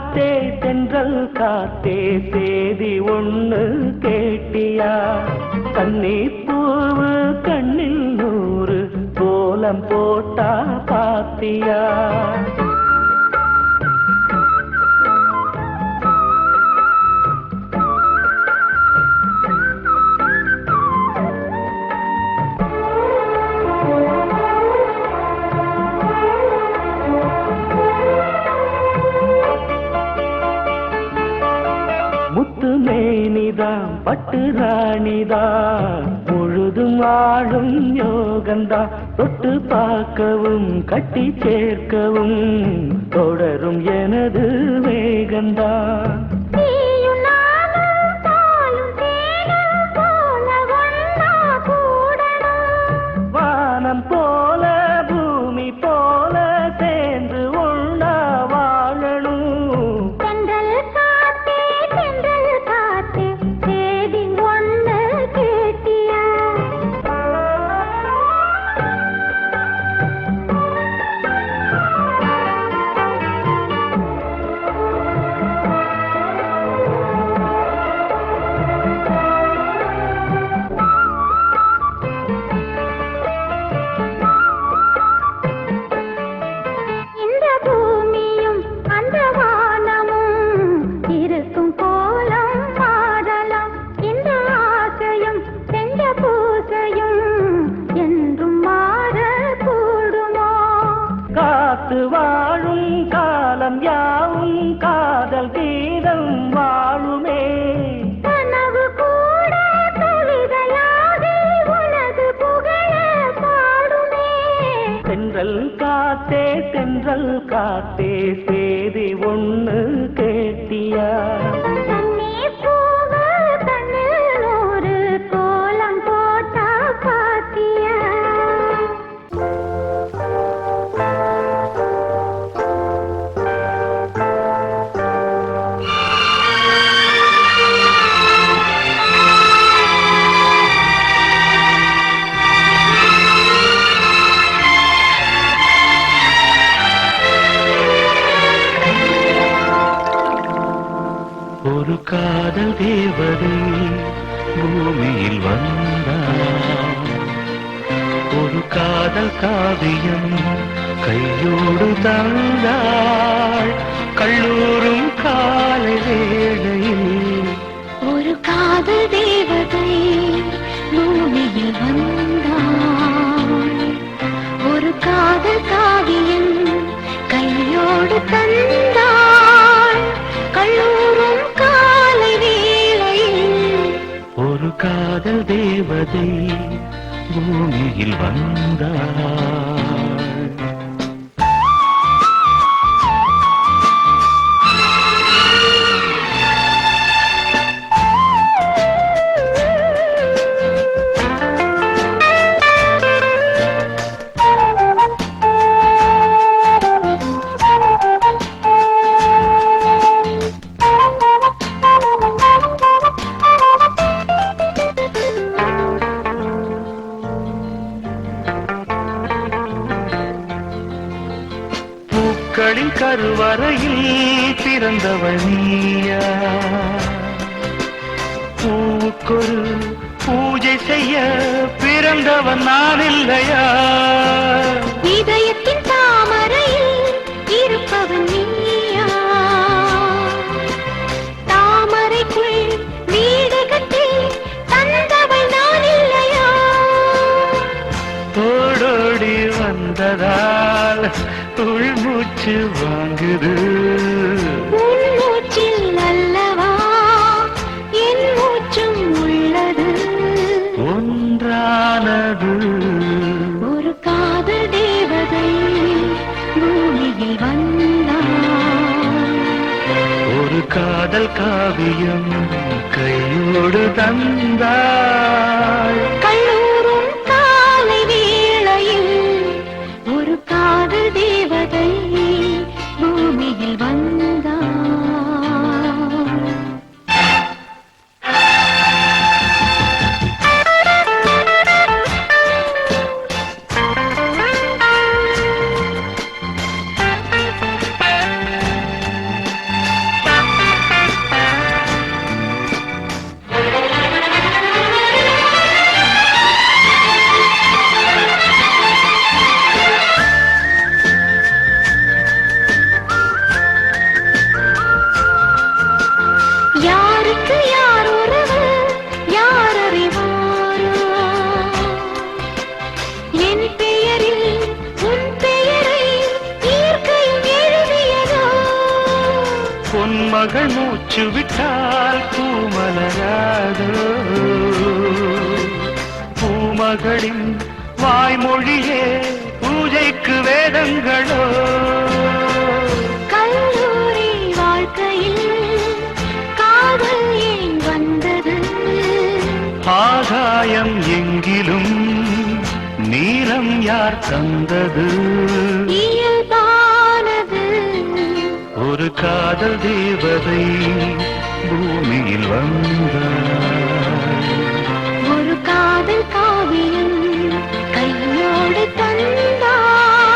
காத்தே தென்றல் காத்தே சேதி ஒன்று கேட்டியா? கண்ணி பூவு கண்ணில் நூறு கோலம் போட்டா பாத்தியா? மேனிதான் பட்டு ராணிதா முழுதும் ஆளும் யோகந்தா. தொட்டு பார்க்கவும் கட்டி சேர்க்கவும். தொடரும் எனது வேகந்தான் காதல் தேவதை பூமியில் வந்தார் ஒரு காதல் காவியம் கையோடு தந்தாள். கல்லூரும் காலை வேளையில் ஒரு காதல் தேவதை பூமியில் வந்தாள். ஒரு காதல் காவியம் கையோடு தந்தாள். தேவதை பூமியில் வந்தாள் பூக்களின் கருவறையில் பிறந்தவள் நீயா. பூவுக்கொரு பூஜை செய்ய பிறந்தவன் நான் இல்லையா? இதயத்தின் தாமரையில் இருப்பவன் நீயா. தாமரைக்குள் வீடு கட்டி தந்தவள் நான் இல்லையா? ஓடோடி வந்ததால் உள்மூச்சு வாங்குது. உன் மூச்சில் அல்லவா? என் மூச்சும் உள்ளது. ஒன்றானது. ஒரு காதல் தேவதை பூமியில் வந்தாள் ஒரு காதல் காவியம் கையோடு தந்தாள் விட்டால் பூமலராதோ. பூமகளின் வாய்மொழியே பூஜைக்கு வேதங்களோ. கல்லூரி வாழ்க்கையில் காதல் ஏன் வந்தது? ஆகாயம் எங்கிலும் நீளம் யார் தந்தது? ஒரு காதல் தேவதை பூமியில் வந்தார். ஒரு காதல் காவியம் கையோடு தந்தார்.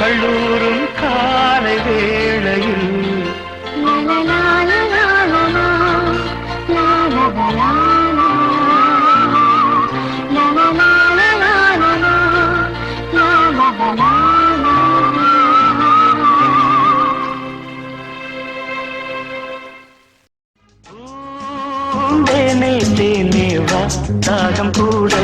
கல்லூரும் காலை வேளையில் லலலாலலாலா லாலபலா தாகம் கூட.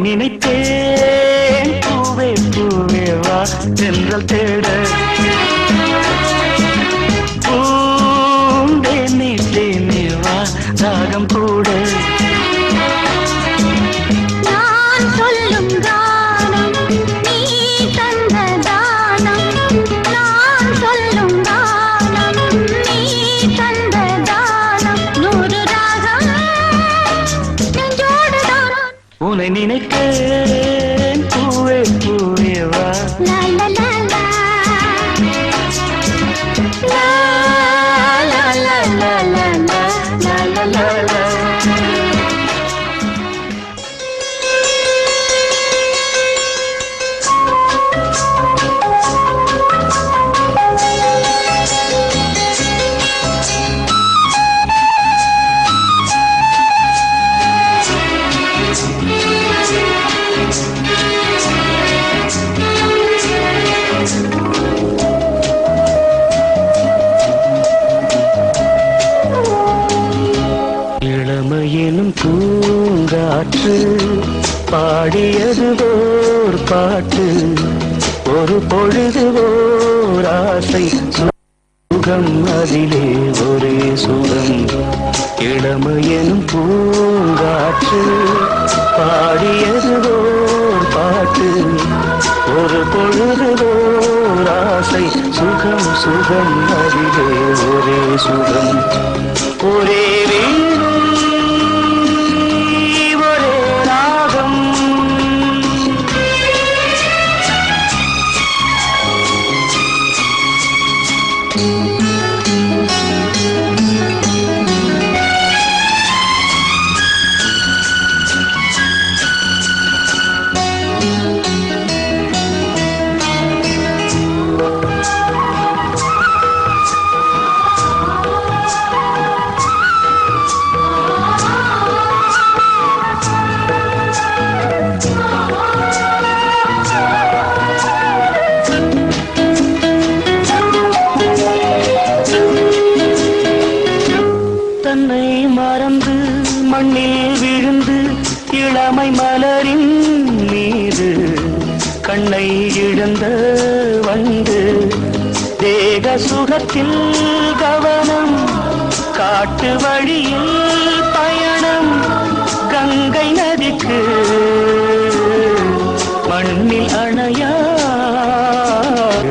nena y நினைக்க பாட்டு பாடியது ஓர் பாட்டு ஒரு பொழுது ஓர் ஆசை சுகம் அதிலே ஒரே சுகம். இளமையனும் பூங்காற்று பாடியது ஓர் பாட்டு ஒரு பொழுது ஓர் ஆசை சுகம் சுகம் அதிலே ஒரே சுகம். ஒரே கண்டு தேக சுகத்தில் கவனம் காட்டு வழியில் பயணம் கங்கை நதிக்கு மண்ணில் அணையா?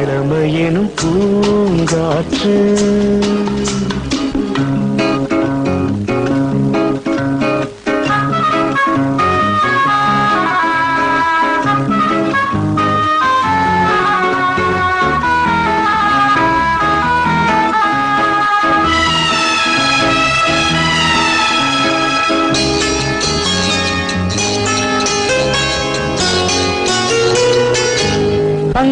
இளமையெனும் பூங்காற்று.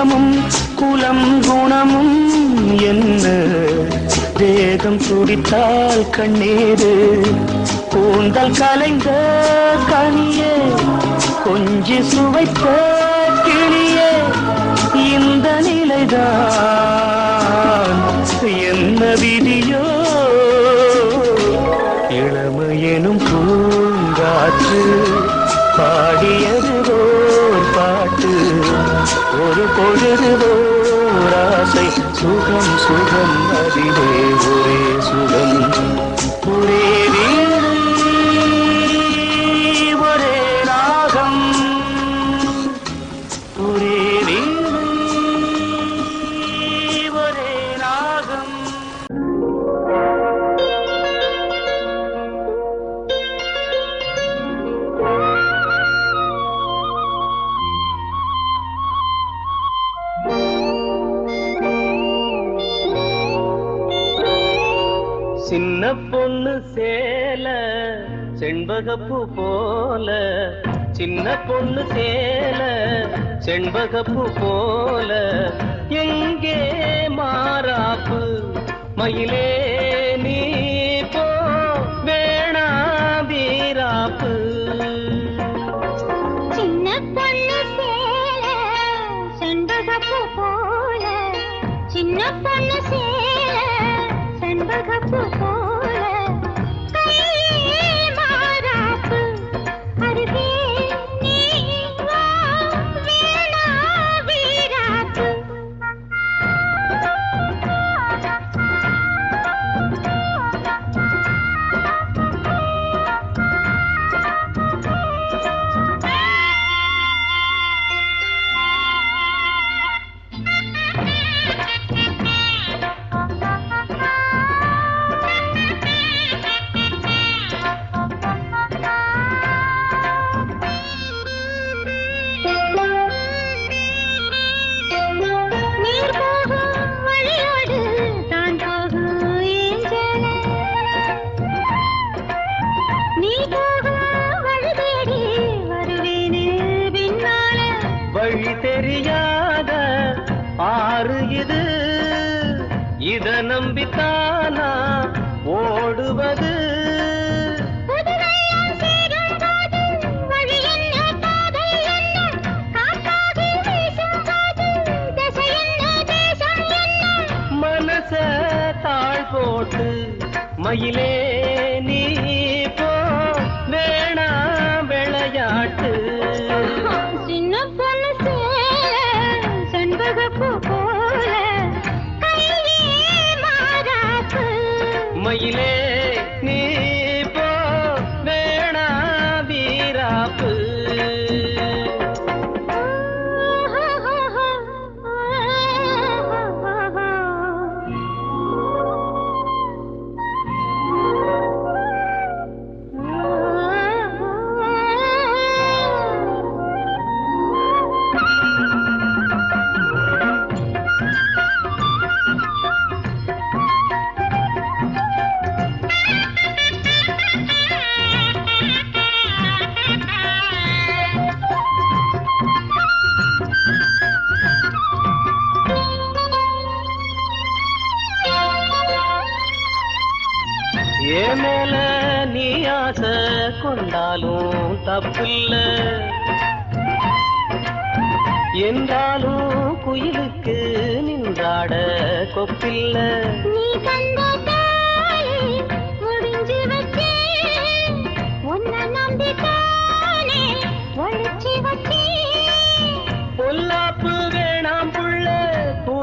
இனமும் குலம் குணமும் என்ன? தேகம் துடித்தால் கண்ணீரு கூந்தல் கலைந்த கனியே கொஞ்சி சுவைத்த கிளியே இந்த நிலைதான். என்ன விதியோ? இளமையெனும் பூங்காற்று பாடியது ஓர் பாட்டு. ஒரு பொழுது ஓர் ஆசை சுகம் சுகம் அறிவே ஒரே மயிலே மயிலே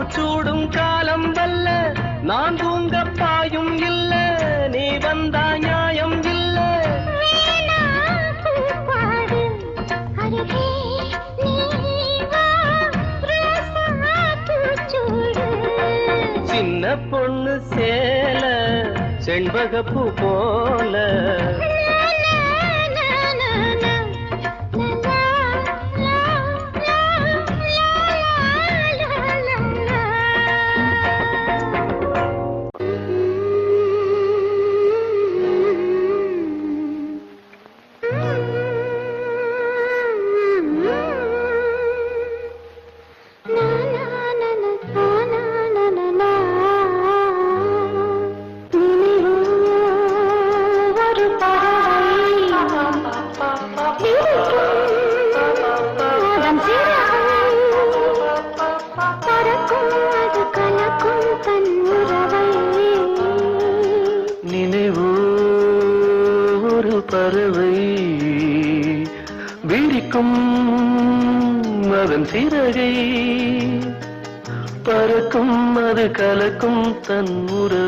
பூச்சூடும் காலம் வல்ல நான் தூங்க பாயும் இல்ல நீ வந்தா நியாயம் இல்ல. சின்ன பொண்ணு சேல செண்பகப்பு போல. பறக்கும் அதன் சிறகை. பறக்கும் அது கலக்கும் தன் உறவு.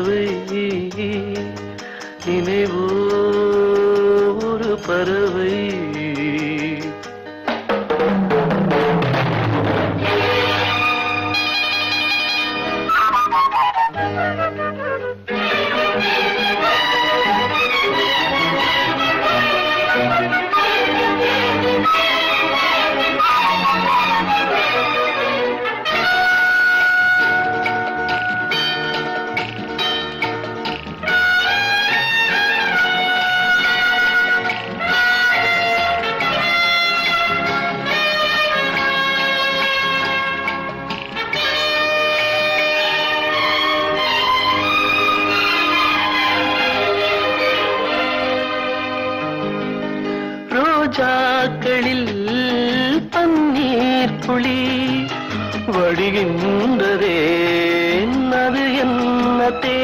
வழிகின்றதே. அது என்ன தே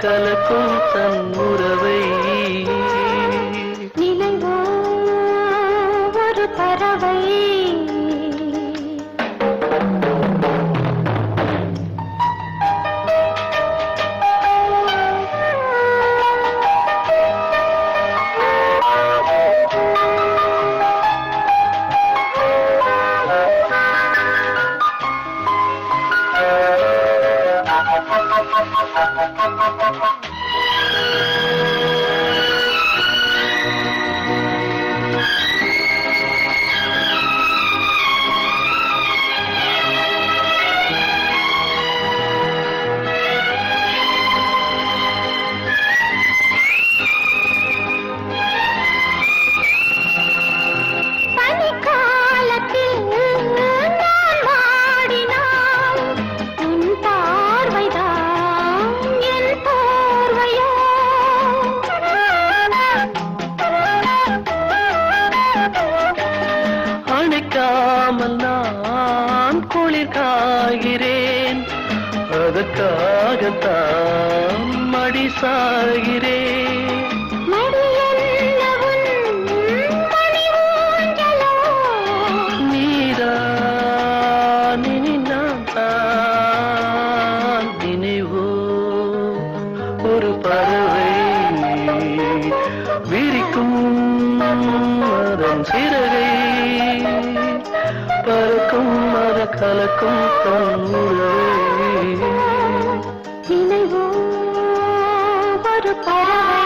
கலக்கும் தன் உறவை கலக்கும் தன்னுறவை நினைவோ ஒரு பறவை.